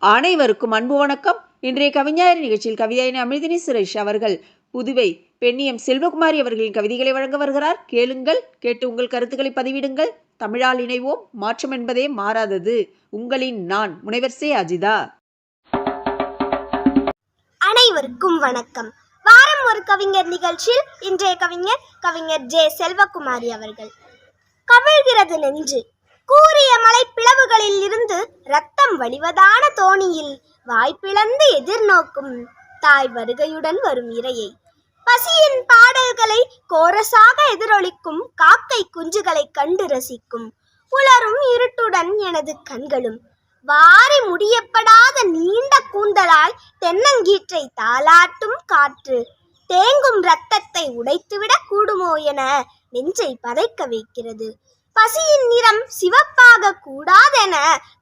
அனைவருக்கும் அன்பு வணக்கம். இன்றைய கவிஞர் நிகழ்ச்சியில் கவிதையின் அமிர்தினி சுரேஷ் அவர்கள் புதுவை பெண்ணியம் செல்வகுமாரி அவர்களின் கவிதைகளை வழங்க வருகிறார். கேளுங்கள் கேட்டு உங்கள் கருத்துக்களை பதிவிடுங்கள். தமிழால் இணைவோம். மாற்றம் என்பதே மாறாதது. உங்களின் நான் முனைவர் சே. அஜிதா. அனைவருக்கும் வணக்கம். வாரம் ஒரு கவிஞர் நிகழ்ச்சியில் இன்றைய கவிஞர் கவிஞர் ஜே. செல்வகுமாரி அவர்கள். கவிழ்கிறது நெஞ்சு. கூரிய மலை பிளவுகளில் இருந்து ரத்தம் வழிவதான தோணியில் வாய்ப்பிழந்து எதிர்நோக்கும் தாய் வருகையுடன் வரும் இரையை பசியின் பாடல்களை கோரசாக எதிரொலிக்கும் காக்கை குஞ்சுகளை கண்டு ரசிக்கும் உலரும் இருட்டுடன் எனது கண்களும் வாரி முடியப்படாத நீண்ட கூந்தலாய் தென்னங்கீற்றை தாளாட்டும் காற்று தேங்கும் ரத்தத்தை உடைத்துவிடக் கூடுமோ என நெஞ்சை பதைக்க வைக்கிறது. பசியின் நிறம் சிவப்பாக கூடாதென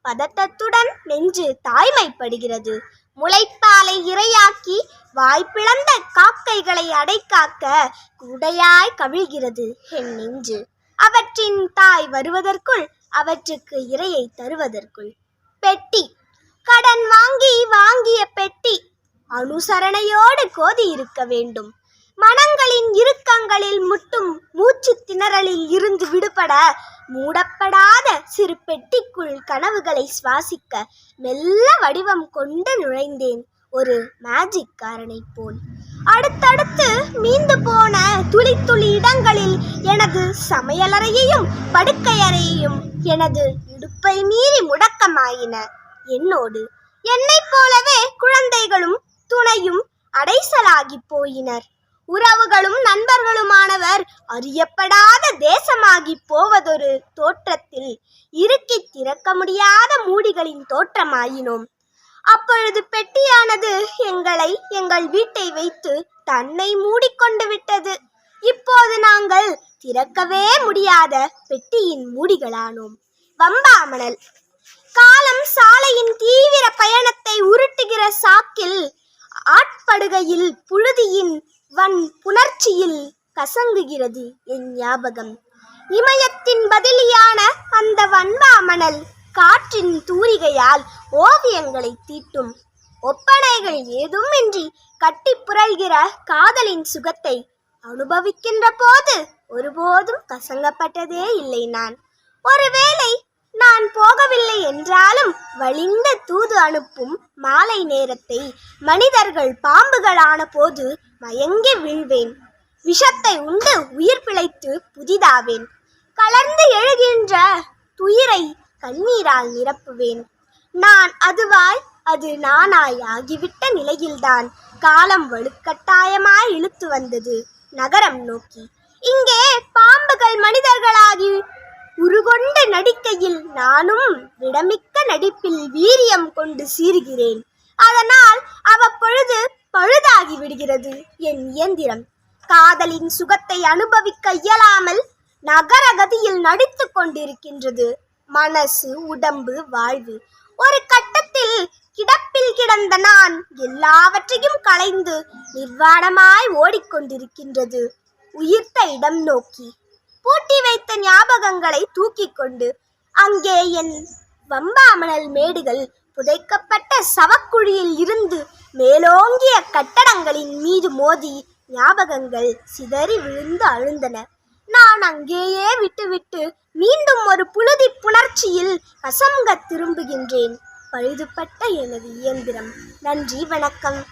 பதட்டத்துடன் நெஞ்சு தாய்மைப்படுகிறது. முளைப்பாலை இரையாக்கி வாய்ப்பிழந்த காக்கைகளை அடைக்காக்க குடையாய் கவிழ்கிறது என் நெஞ்சு. அவற்றின் தாய் வருவதற்குள் அவற்றுக்கு இரையை தருவதற்குள். பெட்டி. கடன் வாங்கி வாங்கிய பெட்டி. அனுசரணையோடு கோதி இருக்க வேண்டும். மனங்களின் இறுக்கங்களில் முட்டும் மூச்சு திணறலில் இருந்து விடுபட மூடப்படாத சிறு பெட்டிக்குள் கனவுகளை சுவாசிக்க மெல்ல வடிவம் கொண்டு நுழைந்தேன் ஒரு மேஜிக் காரனை போல். அடுத்தடுத்து மீந்து போன துளி துளி இடங்களில் எனது சமையலறையையும் படுக்கையறையையும் எனது இடுப்பை மீறி முடக்கமாயின. என்னோடு என்னைப் போலவே குழந்தைகளும் துணையும் அடைசலாகி போயினர். உறவுகளும் நண்பர்களுமானவர் அறியப்படாத தேசமாகி போவதொரு தோற்றத்தில் இறுக்கி திறக்க முடியாத மூடிகளின் தோற்றமாயினோம். அப்பொழுது பெட்டியானது எங்களை எங்கள் வீட்டை வைத்து தன்னை மூடிக்கொண்டு விட்டது. இப்போது நாங்கள் திறக்கவே முடியாத பெட்டியின் மூடிகளானோம். வம்பாமணல். காலம் சாலையின் தீவிர பயணத்தை உருட்டுகிற சாக்கில் ஆட்படுகையில் புழுதியின் வன் புணர்ச்சியில் கசங்குகிறது என் ஞாபகம். இமயத்தின் பதிலியான அந்த வன்பாமணல் காற்றின் தூரிகையால் ஓவியங்களை தீட்டும். ஒப்பனைகள் ஏதுமின்றி கட்டி புரள்கிற காதலின் சுகத்தை அனுபவிக்கின்ற போது ஒருபோதும் கசங்கப்பட்டதே இல்லை நான். ஒருவேளை நான் போகவில்லை என்றாலும் வலிந்த தூது அனுப்பும் மாலை நேரத்தை மனிதர்கள் பாம்புகளான போது மயங்கி வீழ்வேன். விஷத்தை உண்டு உயிர் பிழைத்து புதிதாவேன். கலர்ந்து எழுகின்ற துயிரை கண்ணீரால் நிரப்புவேன். நான் அதுவாய் அது நானாய் ஆகிவிட்ட நிலையில்தான் காலம் வலுக்கட்டாயமாய் இழுத்து வந்தது நகரம் நோக்கி. இங்கே பாம்புகள் மனிதர்களாகி உருகொண்ட நடிக்கையில் நானும் விடமிக்க நடிப்பில் வீரியம் கொண்டு சீறுகிறேன். அதனால் அவ்வப்பொழுது பழுதாகி விடுகிறது என் இயந்திரம். காதலின் சுகத்தை அனுபவிக்க இயலாமல் நகரகதியில் நடித்து கொண்டிருக்கின்றது. மனசு உடம்பு வாழ்வு. ஒரு கட்டத்தில் கிடப்பில் கிடந்த நான் எல்லாவற்றையும் களைந்து நிர்வாணமாய் ஓடிக்கொண்டிருக்கின்றது. உயிர்த்த இடம் நோக்கி பூட்டி வைத்த ஞாபகங்களை தூக்கி கொண்டு அங்கே என் வம்பாமணல் மேடுகள் புதைக்கப்பட்ட சவக் குழியில் இருந்து மேலோங்கிய கட்டடங்களின் மீது மோதி ஞாபகங்கள் சிதறி விழுந்து அழுந்தன. நான் அங்கேயே விட்டுவிட்டு மீண்டும் ஒரு புழுதி புணர்ச்சியில் கசங்க திரும்புகின்றேன். பழுதுபட்ட எனது இயந்திரம். நன்றி வணக்கம்.